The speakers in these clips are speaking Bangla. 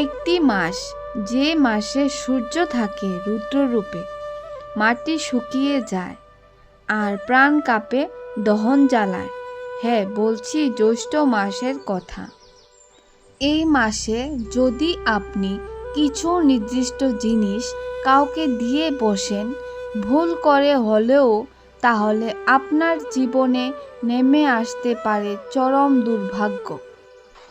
একটি মাস, যে মাসে সূর্য থাকে রুদ্ররূপে, মাটি শুকিয়ে যায় আর প্রাণ কাঁপে দহন জ্বালায়। হ্যাঁ বলছি জ্যৈষ্ঠ মাসের কথা। এই মাসে যদি আপনি কিছু নির্দিষ্ট জিনিস কাউকে দিয়ে বসেন, ভুল করে হলেও তাহলে আপনার জীবনে নেমে আসতে পারে চরম দুর্ভাগ্য।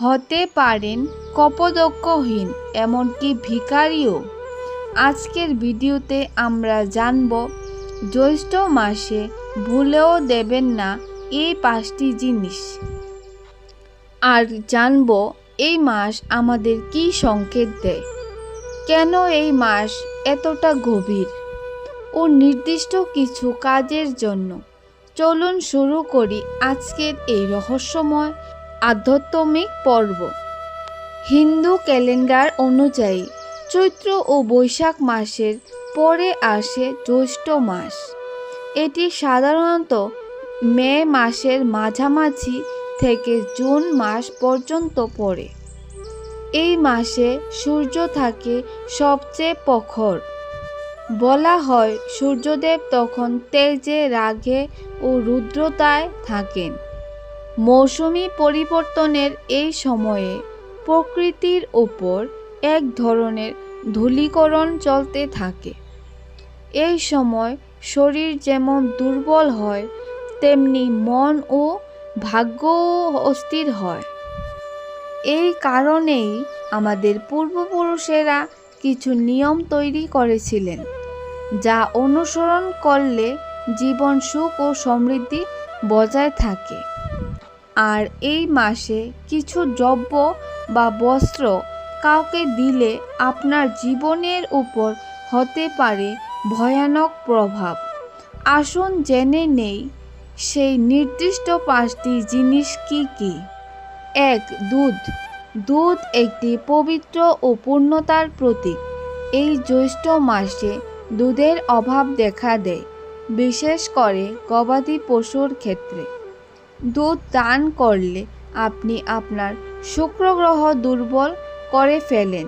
হতে পারেন কপদক্ষহীন, এমনকি ভিখারিও। আজকের ভিডিওতে আমরা জানব, জ্যৈষ্ঠ মাসে ভুলেও দেবেন না এই পাঁচটি জিনিস। আর জানব, এই মাস আমাদের কি সংকেত দেয়? কেন এই মাস এতটা গভীর? ও নির্দিষ্ট কিছু কাজের জন্য। চলুন শুরু করি আজকের এই রহস্যময় আধ্যাত্মিক পর্ব। হিন্দু ক্যালেন্ডার অনুযায়ী চৈত্র ও বৈশাখ মাসের পরে আসে জ্যৈষ্ঠ মাস। এটি সাধারণত মে মাসের মাঝামাঝি থেকে জুন মাস পর্যন্ত পড়ে। এই মাসে সূর্য থাকে সবচেয়ে প্রখর। বলা হয় সূর্যদেব তখন তেজে, রাগে ও রুদ্রতায় থাকেন। মৌসুমি পরিবর্তনের এই সময়ে প্রকৃতির ওপর এক ধরনের ধূলিকরণ চলতে থাকে। এই সময় শরীর যেমন দুর্বল হয়, তেমনি মন ও ভাগ্য অস্থির হয়। এই কারণেই আমাদের পূর্বপুরুষেরা কিছু নিয়ম তৈরি করেছিলেন, যা অনুসরণ করলে জীবন সুখ ও সমৃদ্ধি বজায় থাকে। আর এই মাসে কিছু দ্রব্য বা বস্ত্র কাউকে দিলে আপনার জীবনের উপর হতে পারে ভয়ানক প্রভাব। আসুন জেনে নেই, সেই নির্দিষ্ট পাঁচটি জিনিস কি কি? এক, দুধ। দুধ একটি পবিত্র ও পূর্ণতার প্রতীক। এই জ্যৈষ্ঠ মাসে দুধের অভাব দেখা দেয়, বিশেষ করে গবাদি পশুর ক্ষেত্রে। দুধ দান করলে আপনি আপনার শুক্র গ্রহ দুর্বল করে ফেলেন।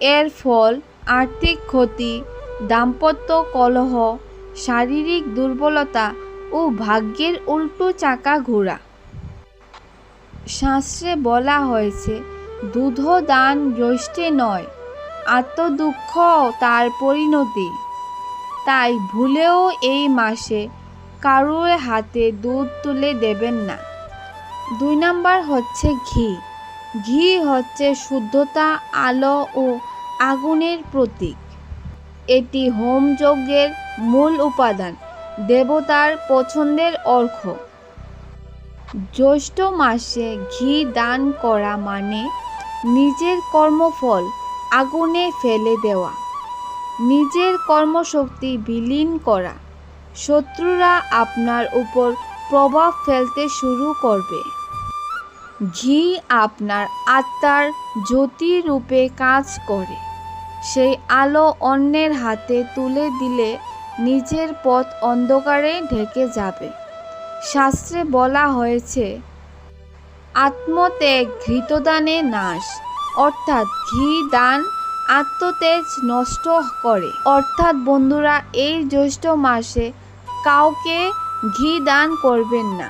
এর ফল আর্থিক ক্ষতি, দাম্পত্য কলহ, শারীরিক দুর্বলতা ও ভাগ্যের উল্টো চাকা ঘোরা। শাস্ত্রে বলা হয়েছে দুধ দান জ্যৈষ্ঠে নয় আত্মদুঃখ তার পরিণতি। তাই ভুলেও এই মাসে কারোর হাতে দুধ তুলে দেবেন না। দুই নাম্বার হচ্ছে ঘি। ঘি হচ্ছে শুদ্ধতা, আলো ও আগুনের প্রতীক। এটি হোম যজ্ঞের মূল উপাদান, দেবতার পছন্দের অর্ঘ। জ্যৈষ্ঠ মাসে ঘি দান করা মানে নিজের কর্মফল আগুনে ফেলে দেওয়া। নিজের কর্মশক্তি বিলীন করা। শত্রুরা আপনার উপর প্রভাব ফেলতে শুরু করবে। ঘি আপনার আত্মার জ্যোতি রূপে কাজ করে। সেই আলো অন্যের হাতে তুলে দিলে নিজের পথ অন্ধকারে ঢেকে যাবে। শাস্ত্রে বলা হয়েছে, আত্মত্যাগ ঘৃতদানে নাশ, অর্থাৎ ঘি দান আত্মতেজ নষ্ট করে। অর্থাৎ বন্ধুরা, এই জ্যৈষ্ঠ মাসে কাউকে ঘি দান করবেন না।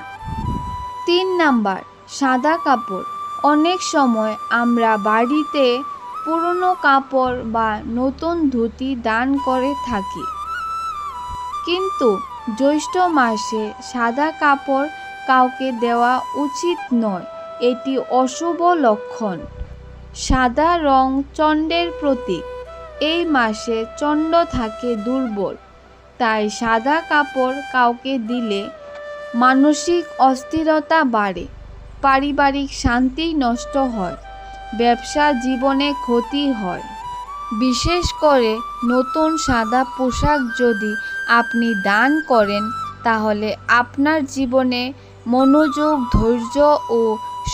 তিন নাম্বার, সাদা কাপড়। অনেক সময় আমরা বাড়িতে পুরনো কাপড় বা নতুন ধুতি দান করে থাকি। কিন্তু জ্যৈষ্ঠ মাসে সাদা কাপড় কাউকে দেওয়া উচিত নয়, এটি অশুভ লক্ষণ। সাদা রং চণ্ডের প্রতীক। এই মাসে চণ্ড থাকে দুর্বল। তাই সাদা কাপড় কাউকে দিলে মানসিক অস্থিরতা বাড়ে, পারিবারিক শান্তি নষ্ট হয়, ব্যবসা জীবনে ক্ষতি হয়। বিশেষ করে নতুন সাদা পোশাক যদি আপনি দান করেন, তাহলে আপনার জীবনে মনোযোগ, ধৈর্য ও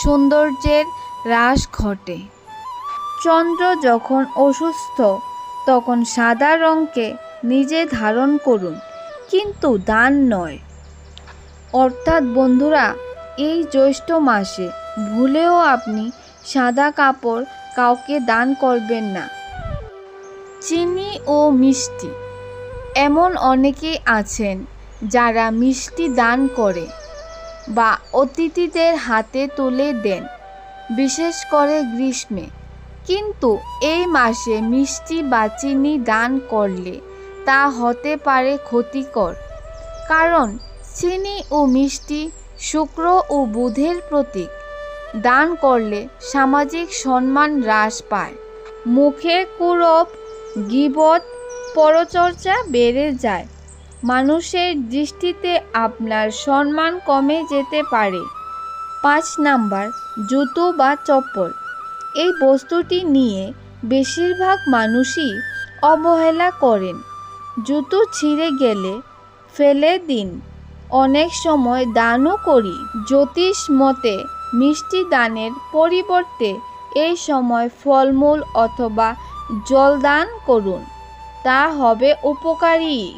সৌন্দর্যের হ্রাস ঘটে। চন্দ্র যখন অসুস্থ, তখন সাদা রঙকে নিজে ধারণ করুন, কিন্তু দান নয়। অর্থাৎ বন্ধুরা, এই জ্যৈষ্ঠ মাসে ভুলেও আপনি সাদা কাপড় কাউকে দান করবেন না। চিনি ও মিষ্টি। এমন অনেকেই আছেন যারা মিষ্টি দান করে বা অতিথিদের হাতে তুলে দেন, বিশেষ করে গ্রীষ্মে। কিন্তু এই মাসে মিষ্টি বা চিনি দান করলে তা হতে পারে ক্ষতিকর। কারণ, চিনি ও মিষ্টি শুক্র ও বুধের প্রতীক। দান করলে সামাজিক সম্মান হ্রাস পায়। মুখে কুরব, গিবত, পরচর্চা বেড়ে যায়। মানুষের দৃষ্টিতে আপনার সম্মান কমে যেতে পারে। পাঁচ নাম্বার, জুতো বা চপ্পল। এই বস্তুটি নিয়ে বেশিরভাগ মানুষই অবহেলা করেন। জুতো ছিঁড়ে গেলে ফেলে দিন। অনেক সময় দানও করি। জ্যোতিষ মতে মিষ্টি দানের পরিবর্তে এই সময় ফলমূল অথবা জল দান করুন। তা হবে উপকারী।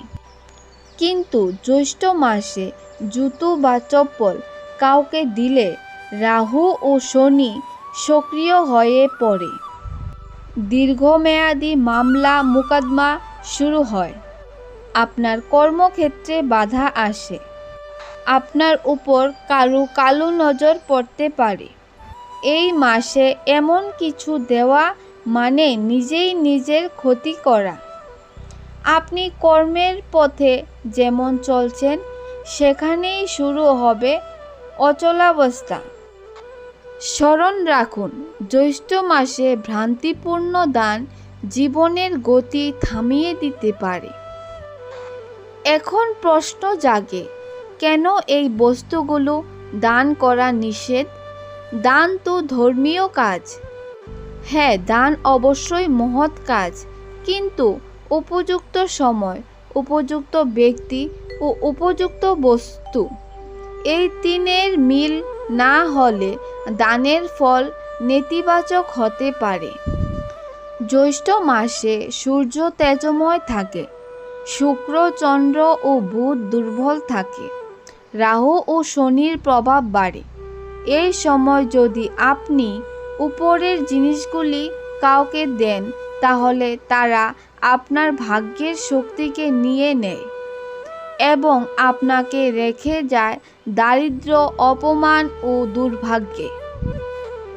কিন্তু জ্যৈষ্ঠ মাসে জুতো বা চপ্পল কাউকে দিলে রাহু ও শনি সক্রিয় হয়ে পড়ে। দীর্ঘমেয়াদী মামলা মোকদ্দমা শুরু হয়। আপনার কর্মক্ষেত্রে বাধা আসে। আপনার উপর কারু কালো নজর পড়তে পারে। এই মাসে এমন কিছু দেওয়া মানে নিজেই নিজের ক্ষতি করা। আপনি কর্মের পথে যেমন চলছেন, সেখানেই শুরু হবে অচলাবস্থা। স্মরণ রাখুন, জ্যৈষ্ঠ মাসে ভ্রান্তিপূর্ণ দান জীবনের গতি থামিয়ে দিতে পারে। এখন প্রশ্ন জাগে, কেন এই বস্তুগুলো দান করা নিষেধ? দান তো ধর্মীয় কাজ। হ্যাঁ দান অবশ্যই মহৎ কাজ, কিন্তু উপযুক্ত সময়, উপযুক্ত ব্যক্তি ও উপযুক্ত বস্তু, এই তিনের মিল না হলে দানের ফল নেতিবাচক হতে পারে। জ্যৈষ্ঠ মাসে সূর্য তেজময় থাকে শুক্র, চন্দ্র ও বুধ দুর্বল থাকে। রাহু ও শনির প্রভাব বাড়ে। এই সময় যদি আপনি উপরের জিনিসগুলি কাউকে দেন, তাহলে তারা আপনার ভাগ্যের শক্তিকে নিয়ে নেয় এবং আপনাকে রেখে যায় দারিদ্র অপমান ও দুর্ভাগ্যে।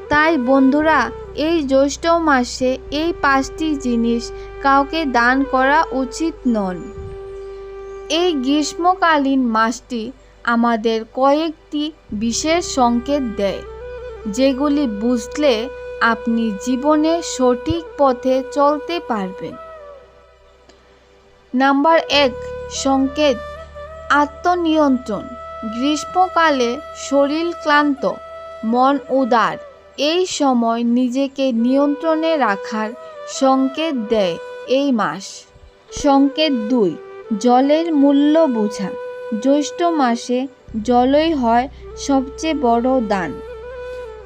তাই বন্ধুরা এই জ্যৈষ্ঠ মাসে এই পাঁচটি জিনিস কাউকে দান করা উচিত নন। এই গ্রীষ্মকালীন মাসটি আমাদের কয়েকটি বিশেষ সংকেত দেয়, যেগুলি বুঝলে আপনি জীবনে সঠিক পথে চলতে পারবেন। নাম্বার এক, সংকেত, আত্মনিয়ন্ত্রণ। গ্রীষ্মকালে শরীর ক্লান্ত, মন উদার এই সময় নিজেকে নিয়ন্ত্রণে রাখার সংকেত দেয় এই মাস। সংকেত দুই, জলের মূল্য বোঝা। জ্যৈষ্ঠ মাসে জলই হয় সবচেয়ে বড় দান।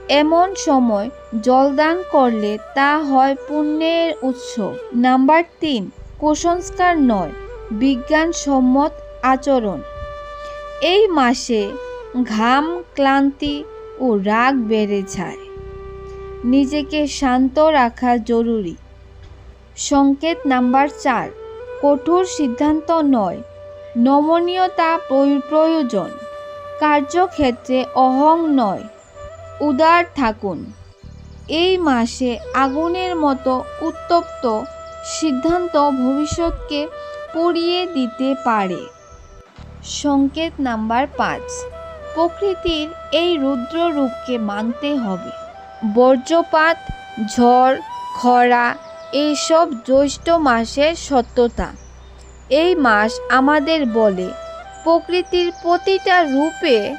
এমন সময় জলদান করলে তা হয় পুণ্যের উৎস। নাম্বার তিন, কুসংস্কার নয়, বিজ্ঞানসম্মত আচরণ। এই মাসে ঘাম, ক্লান্তি ও রাগ বেড়ে যায়। নিজেকে শান্ত রাখা জরুরি। সংকেত নাম্বার চার, কঠোর সিদ্ধান্ত নয়। নমনীয়তা প্রয়োজন। কার্যক্ষেত্রে অহং নয়। উদার থাকুন। এই মাসে আগুনের মতো উত্তপ্ত সিদ্ধান্ত ভবিষ্যৎকে পুড়িয়ে দিতে পারে। সংকেত নাম্বার পাঁচ, প্রকৃতির এই রুদ্র রূপকে মানতে হবে। বর্জ্যপাত, ঝড়, খরা এইসব জ্যৈষ্ঠ মাসের সত্যতা। এই মাস আমাদের বলে, প্রকৃতির প্রতিটা রূপে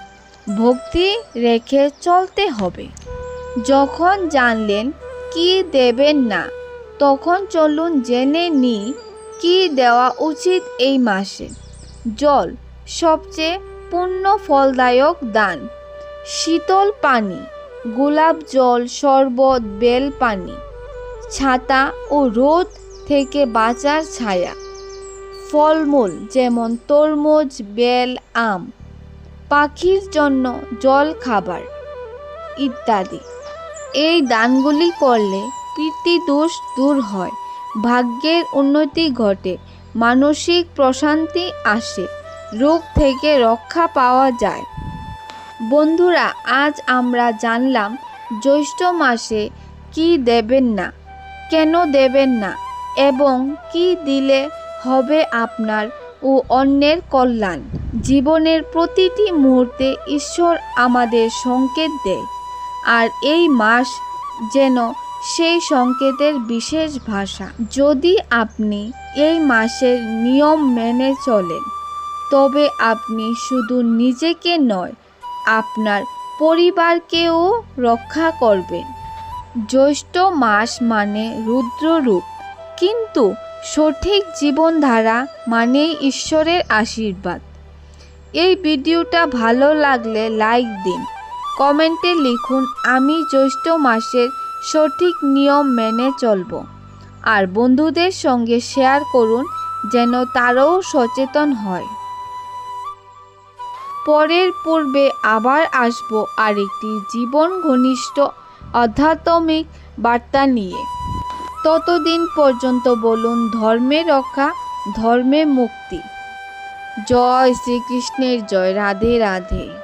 ভক্তি রেখে চলতে হবে। যখন জানলেন কি দেবেন না, তখন চলুন জেনে নিই কি দেওয়া উচিত এই মাসে। জল, সবচেয়ে পূর্ণ ফলদায়ক দান, শীতল পানি। গোলাপ জল, শরবত, বেল পানি, ছাতা ও রোদ থেকে বাঁচার ছায়া। ফলমূল যেমন তরমুজ, বেল, আম, পাখির জন্য জল খাবার ইত্যাদি। এই দানগুলি করলে দোষ দূর হয়, ভাগ্যের উন্নতি ঘটে, মানসিক প্রশান্তি আসে, রোগ থেকে রক্ষা পাওয়া যায়। বন্ধুরা, আজ আমরা জানলাম জ্যৈষ্ঠ মাসে কি দেবেন না, কেন দেবেন না এবং কি দিলে হবে আপনার ও অন্যের কল্যাণ। জীবনের প্রতিটি মুহূর্তে ঈশ্বর আমাদের সংকেত দেয় আর এই মাস যেন সেই সংকেতের বিশেষ ভাষা। যদি আপনি এই মাসের নিয়ম মেনে চলেন, তবে আপনি শুধু নিজেকে নয় আপনার পরিবারকেও রক্ষা করবেন। জ্যৈষ্ঠ মাস মানে রুদ্ররূপ কিন্তু সঠিক জীবনধারা মানেই ঈশ্বরের আশীর্বাদ। এই ভিডিওটা ভালো লাগলে লাইক দিন। কমেন্টে লিখুন, আমি জ্যৈষ্ঠ মাসের সঠিক নিয়ম মেনে চলব। আর বন্ধুদের সঙ্গে শেয়ার করুন, যেন তারাও সচেতন হয়। পরের পূর্বে আবার আসব আরেকটি জীবন ঘনিষ্ঠ আধ্যাত্মিক বার্তা নিয়ে। ততদিন পর্যন্ত বলুন, ধর্মে রক্ষা, ধর্মে মুক্তি। জয় শ্রীকৃষ্ণের জয়। রাধে রাধে।